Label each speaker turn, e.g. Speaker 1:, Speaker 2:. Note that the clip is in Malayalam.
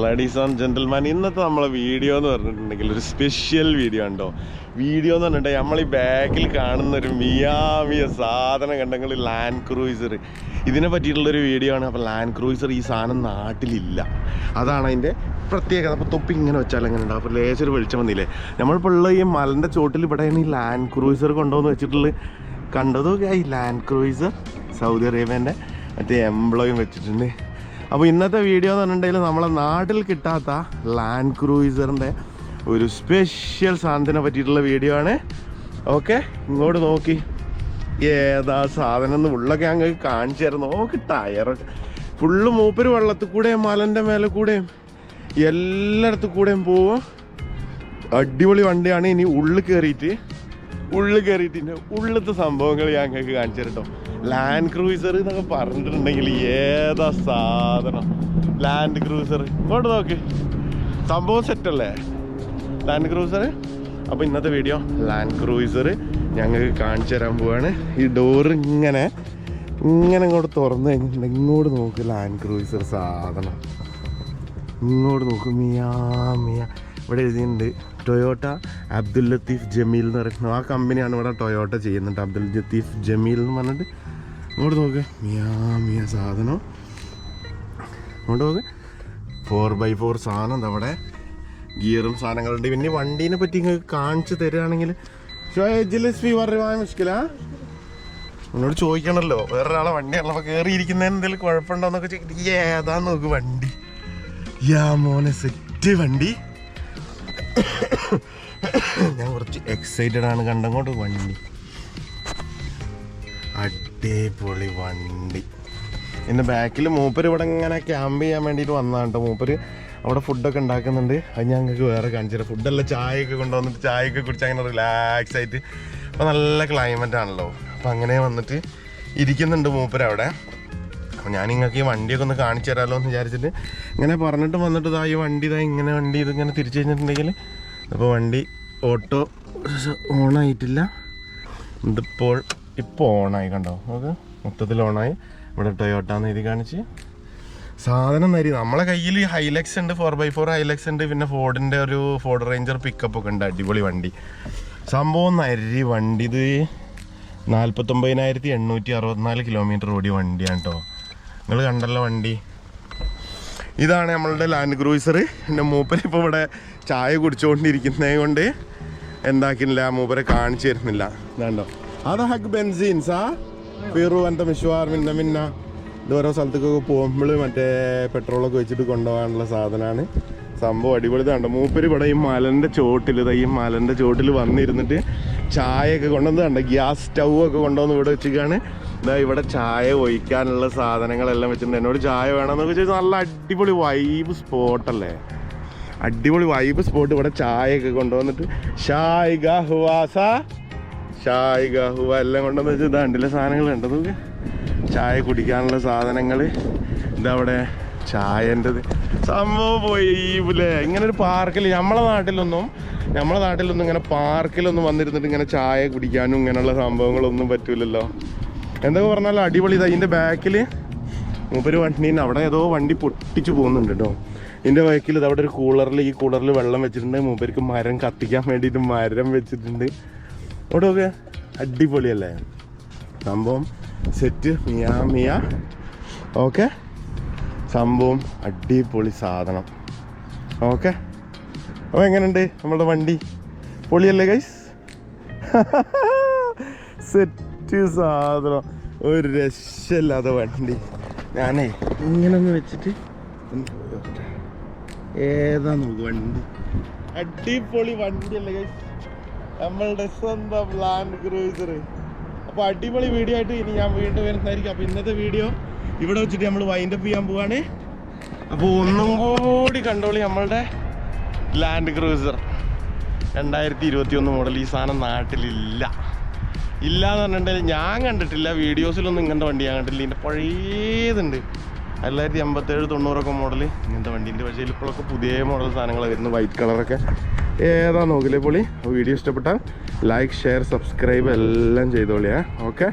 Speaker 1: ലേഡീസ് ആൻഡ് ജെന്റിൽമാൻ ഇന്നത്തെ നമ്മളെ വീഡിയോ എന്ന് പറഞ്ഞിട്ടുണ്ടെങ്കിൽ ഒരു സ്പെഷ്യൽ വീഡിയോ ഉണ്ടോ വീഡിയോ എന്ന് പറഞ്ഞിട്ടുണ്ടെങ്കിൽ നമ്മൾ ഈ ബാക്കിൽ കാണുന്ന ഒരു മിയാമിയ സാധനം കണ്ടെങ്കിൽ ലാൻഡ് ക്രൂയിസർ ഇതിനെ പറ്റിയിട്ടുള്ളൊരു വീഡിയോ ആണ്. അപ്പോൾ ലാൻഡ് ക്രൂയിസർ ഈ സാധനം നാട്ടിലില്ല. അതാണ് അതിന്റെ പ്രത്യേകത. അപ്പോൾ തൊപ്പി ഇങ്ങനെ വെച്ചാൽ എങ്ങനെ ഉണ്ടാവും? അപ്പോൾ ലേശർ വെളിച്ചം വന്നില്ലേ? നമ്മളിപ്പോൾ ഉള്ള ഈ മലന്റെ ചോട്ടിൽ ഇവിടെയാണ് ഈ ലാൻഡ് ക്രൂയിസർ കൊണ്ടുവന്ന് വെച്ചിട്ടുള്ള കണ്ടതൊക്കെ ഈ ലാൻഡ് ക്രൂയിസർ സൗദി അറേബ്യന്റെ മറ്റേ എംപ്ലോയും വെച്ചിട്ടുണ്ട്. അപ്പോൾ ഇന്നത്തെ വീഡിയോ എന്ന് പറഞ്ഞിട്ടുണ്ടെങ്കിൽ നമ്മളെ നാട്ടിൽ കിട്ടാത്ത ലാൻഡ് ക്രൂയിസറിന്റെ ഒരു സ്പെഷ്യൽ സാധനത്തിനെ പറ്റിയിട്ടുള്ള വീഡിയോ ആണ്. ഓക്കെ ഇങ്ങോട്ട് നോക്കി. ഏതാ സാധനം എന്ന് ഉള്ളൊക്കെ അങ്ങ് കാണിച്ചു തരുന്നു നോക്കി ടയറൊക്കെ ഫുള്ള് മൂപ്പര് വെള്ളത്തിൽ കൂടെയും മലന്റെ മേലെ കൂടെയും എല്ലായിടത്തു കൂടെയും പോവും. അടിപൊളി വണ്ടിയാണ്. ഇനി ഉള്ളിൽ കയറിയിട്ട് ഉള്ളിൽ കയറിയിട്ട് ഉള്ളിലത്തെ സംഭവങ്ങൾ ഞാൻ ഞങ്ങൾക്ക് കാണിച്ചു തരട്ടോ ലാൻഡ് ക്രൂസർ എന്നൊക്കെ പറഞ്ഞിട്ടുണ്ടെങ്കിൽ ഏതാ സാധനം? ലാൻഡ് ക്രൂസർ ഇങ്ങോട്ട് നോക്ക്. സംഭവം സെറ്റല്ലേ ലാൻഡ് ക്രൂസർ അപ്പോൾ ഇന്നത്തെ വീഡിയോ ലാൻഡ് ക്രൂസർ ഞങ്ങൾക്ക് കാണിച്ചു തരാൻ പോവാണ്. ഈ ഡോറ് ഇങ്ങനെ ഇങ്ങനെ ഇങ്ങോട്ട് തുറന്നു കഴിഞ്ഞിട്ടുണ്ടെങ്കിൽ ഇങ്ങോട്ട് നോക്ക് ലാൻഡ് ക്രൂസർ സാധനം. ഇങ്ങോട്ട് നോക്ക് മിയാ മിയ. ഇവിടെ എഴുതിയിട്ടുണ്ട് ടൊയോട്ട അബ്ദുൽ ലത്തീഫ് ജമീൽ എന്ന് പറയുന്നത് ആ കമ്പനിയാണ് ഇവിടെ ടൊയോട്ട ചെയ്യുന്നുണ്ട് അബ്ദുൽ ലത്തീഫ് ജമീൽ എന്ന് പറഞ്ഞിട്ട് ഇങ്ങോട്ട് നോക്ക്. മിയാ മിയ സാധനം. അങ്ങോട്ട് നോക്ക്. ഫോർ ബൈ ഫോർ സാധനം അവിടെ. ഗിയറും സാധനങ്ങളുണ്ട് പിന്നെ വണ്ടീനെ പറ്റി നിങ്ങൾക്ക് കാണിച്ചു തരികയാണെങ്കിൽ എന്നോട് ചോദിക്കണല്ലോ. വേറൊരാളെ വണ്ടിയാണല്ലോ കേറിയിരിക്കുന്ന എന്തെങ്കിലും കുഴപ്പമുണ്ടോന്നൊക്കെ ചോദിക്കും ഏതാ നോക്ക് വണ്ടി. യാ മോനെ സെറ്റ് വണ്ടി. ഞാൻ കുറച്ച് എക്സൈറ്റഡ് ആണ് കണ്ടങ്ങോട്ട് വണ്ടി. അടിപൊളി വണ്ടി. എന്റെ ബാക്കിൽ മൂപ്പര് ഇവിടെ ഇങ്ങനെ ക്യാമ്പ് ചെയ്യാൻ വേണ്ടിയിട്ട് വന്നതാണ് കേട്ടോ മൂപ്പര് അവിടെ ഫുഡൊക്കെ ഉണ്ടാക്കുന്നുണ്ട്. അത് ഞങ്ങൾക്ക് വേറെ കാണിച്ചിട്ട് ഫുഡെല്ലാം ചായയൊക്കെ കൊണ്ടുവന്നിട്ട് ചായയൊക്കെ കുടിച്ച് അങ്ങനെ റിലാക്സ് ആയിട്ട്. അപ്പോൾ നല്ല ക്ലൈമറ്റ് ആണല്ലോ. അപ്പം അങ്ങനെ വന്നിട്ട് ഇരിക്കുന്നുണ്ട് മൂപ്പര് അവിടെ. അപ്പോൾ ഞാൻ നിങ്ങൾക്ക് ഈ വണ്ടിയൊക്കെ ഒന്ന് കാണിച്ചു തരാമല്ലോ എന്ന് വിചാരിച്ചിട്ട് ഇങ്ങനെ പറഞ്ഞിട്ട് വന്നിട്ട് ഇതാ ഈ വണ്ടി ഇതാ ഇങ്ങനെ വണ്ടി ഇതിങ്ങനെ തിരിച്ചു കഴിഞ്ഞിട്ടുണ്ടെങ്കിൽ അപ്പോൾ വണ്ടി ഓട്ടോ ഓണായിട്ടില്ല. ഇതിപ്പോൾ ഇപ്പോൾ ഓണായി കണ്ടോ? നമുക്ക് മൊത്തത്തിൽ ഓണായി. ഇവിടെ ടൊയോട്ടാന്ന് എഴുതി കാണിച്ച്. സാധനം നരി നമ്മളെ കയ്യിൽ ഹൈലക്സ് ഉണ്ട് ഫോർ ബൈ ഫോർ ഹൈലക്സ് ഉണ്ട് പിന്നെ ഫോർഡിന്റെ ഒരു ഫോർഡ് റേഞ്ചർ പിക്കപ്പ് ഒക്കെ ഉണ്ട് അടിപൊളി വണ്ടി. സംഭവം നരി വണ്ടി ഇത്. നാൽപ്പത്തൊമ്പതിനായിരത്തി എണ്ണൂറ്റി അറുപത്തിനാല് കിലോമീറ്റർ ഓടിയ വണ്ടിയാണ് കേട്ടോ നിങ്ങൾ കണ്ടല്ലോ വണ്ടി. ഇതാണ് നമ്മളുടെ ലാൻഡ് ക്രൂയിസർ എന്റെ മൂപ്പര് ഇപ്പോൾ ഇവിടെ ചായ കുടിച്ചുകൊണ്ടിരിക്കുന്നത് കൊണ്ട് എന്താക്കുന്നില്ല മൂപ്പരെ കാണിച്ചു തരുന്നില്ല. ഇതാണ്ടോ? അതാ ഹക്ക് ബെൻസീൻസാ ഫിറു എന്റെ മിഷുവാർ മിന്ന മിന്ന ഇത് ഓരോ സ്ഥലത്തേക്കൊക്കെ പോകുമ്പോൾ മറ്റേ പെട്രോളൊക്കെ വെച്ചിട്ട് കൊണ്ടുപോകാനുള്ള സാധനമാണ് സംഭവം അടിപൊളി ഇതാണ്ടോ മൂപ്പര് ഇവിടെ ഈ മലന്റെ ചോട്ടിൽ ഇതാ ഈ മലന്റെ ചോട്ടിൽ വന്നിരുന്നിട്ട് ചായയൊക്കെ കൊണ്ടുവന്ന് കണ്ടോ. ഗ്യാസ് സ്റ്റൗ ഒക്കെ കൊണ്ടുവന്ന് ഇവിടെ വെച്ചിട്ടാണ് ഇതാ ഇവിടെ ചായ ഒഴിക്കാനുള്ള സാധനങ്ങളെല്ലാം വെച്ചിട്ടുണ്ട്. എന്നോട് ചായ വേണമെന്നൊക്കെ ചോദിച്ചാൽ നല്ല അടിപൊളി വൈബ് സ്പോട്ടല്ലേ അടിപൊളി വൈബ് സ്പോട്ട് ഇവിടെ ചായയൊക്കെ കൊണ്ടുവന്നിട്ട്. ഷായ് ഗഹുവാസ ഷായ് ഗഹുവ എല്ലാം കൊണ്ടെന്ന് വെച്ചാൽ ഇതാണ്ടില്ല സാധനങ്ങൾ ഉണ്ട് നോക്ക്. ചായ കുടിക്കാനുള്ള സാധനങ്ങൾ ഇതവിടെ ചായന്റെത്. സംഭവം പോയി ഇല്ലേ ഇങ്ങനെ ഒരു പാർക്കിൽ നമ്മളെ നാട്ടിലൊന്നും നമ്മളെ നാട്ടിലൊന്നും ഇങ്ങനെ പാർക്കിലൊന്നും വന്നിരുന്നിട്ട് ഇങ്ങനെ ചായ കുടിക്കാനും ഇങ്ങനെയുള്ള സംഭവങ്ങളൊന്നും പറ്റൂലല്ലോ. എന്തൊക്കെ പറഞ്ഞാൽ അടിപൊളി. ഇതാ ഇതിന്റെ ബാക്കിൽ മൂപ്പര് വണ്ടീന്റെ അവിടെ ഏതോ വണ്ടി പൊട്ടിച്ചു പോകുന്നുണ്ട് കേട്ടോ. ഇതിന്റെ ബാക്കിൽ ഇത് അവിടെ ഒരു കൂളറിൽ ഈ കൂളറിൽ വെള്ളം വെച്ചിട്ടുണ്ട്. മൂപ്പർക്ക് മരം കത്തിക്കാൻ വേണ്ടിയിട്ട് മരം വെച്ചിട്ടുണ്ട്. അവിടെ ഒക്കെ അടിപൊളിയല്ലേ? സംഭവം സെറ്റ് മിയാ മിയ. ഓക്കെ? സംഭവം അടിപൊളി സാധനം. ഓക്കെ? അപ്പോൾ എങ്ങനെയുണ്ട് നമ്മളുടെ വണ്ടി? പൊളിയല്ലേ ഗൈസ് സെറ്റ് സാധനം. ഒരു രക്ഷയില്ലാത്ത വണ്ടി. ഞാനേ ഇങ്ങനെ ഒന്ന് വെച്ചിട്ട് ഏതാ നോക്ക് വണ്ടി? അടിപൊളി വണ്ടിയല്ലേ ഗൈസ് നമ്മളുടെ സ്വന്തം ലാൻഡ് ക്രൂസർ അപ്പോൾ അടിപൊളി വീഡിയോ ആയിട്ട് ഇനി ഞാൻ വീണ്ടും വരുന്നതായിരിക്കും. അപ്പോൾ ഇന്നത്തെ വീഡിയോ ഇവിടെ വെച്ചിട്ട് നമ്മൾ വൈൻഡപ്പ് ചെയ്യാൻ പോവാണ്. അപ്പോൾ ഒന്നും കൂടി കണ്ടോളി നമ്മളുടെ ലാൻഡ് ക്രൂസർ രണ്ടായിരത്തി ഇരുപത്തി ഒന്ന് മോഡൽ ഈ സാധനം നാട്ടിലില്ല. ഇല്ല എന്ന് പറഞ്ഞിട്ടുണ്ടെങ്കിൽ ഞാൻ കണ്ടിട്ടില്ല. വീഡിയോസിലൊന്നും ഇങ്ങനത്തെ വണ്ടി ഞാൻ കണ്ടിട്ടില്ല. ഇതിന്റെ പഴയതുണ്ട്. തൊള്ളായിരത്തി എൺപത്തേഴ് തൊണ്ണൂറൊക്കെ മോഡൽ ഇങ്ങനത്തെ വണ്ടീന്റെ പക്ഷേ ഇപ്പോഴൊക്കെ പുതിയ മോഡൽ സാധനങ്ങൾ വരുന്നത് വൈറ്റ് കളറൊക്കെ ഏതാ നോക്കില്ലേ പൊളി? വീഡിയോ ഇഷ്ടപ്പെട്ടാൽ ലൈക്ക് ഷെയർ സബ്സ്ക്രൈബ് എല്ലാം ചെയ്തോളിയാ. ഓക്കെ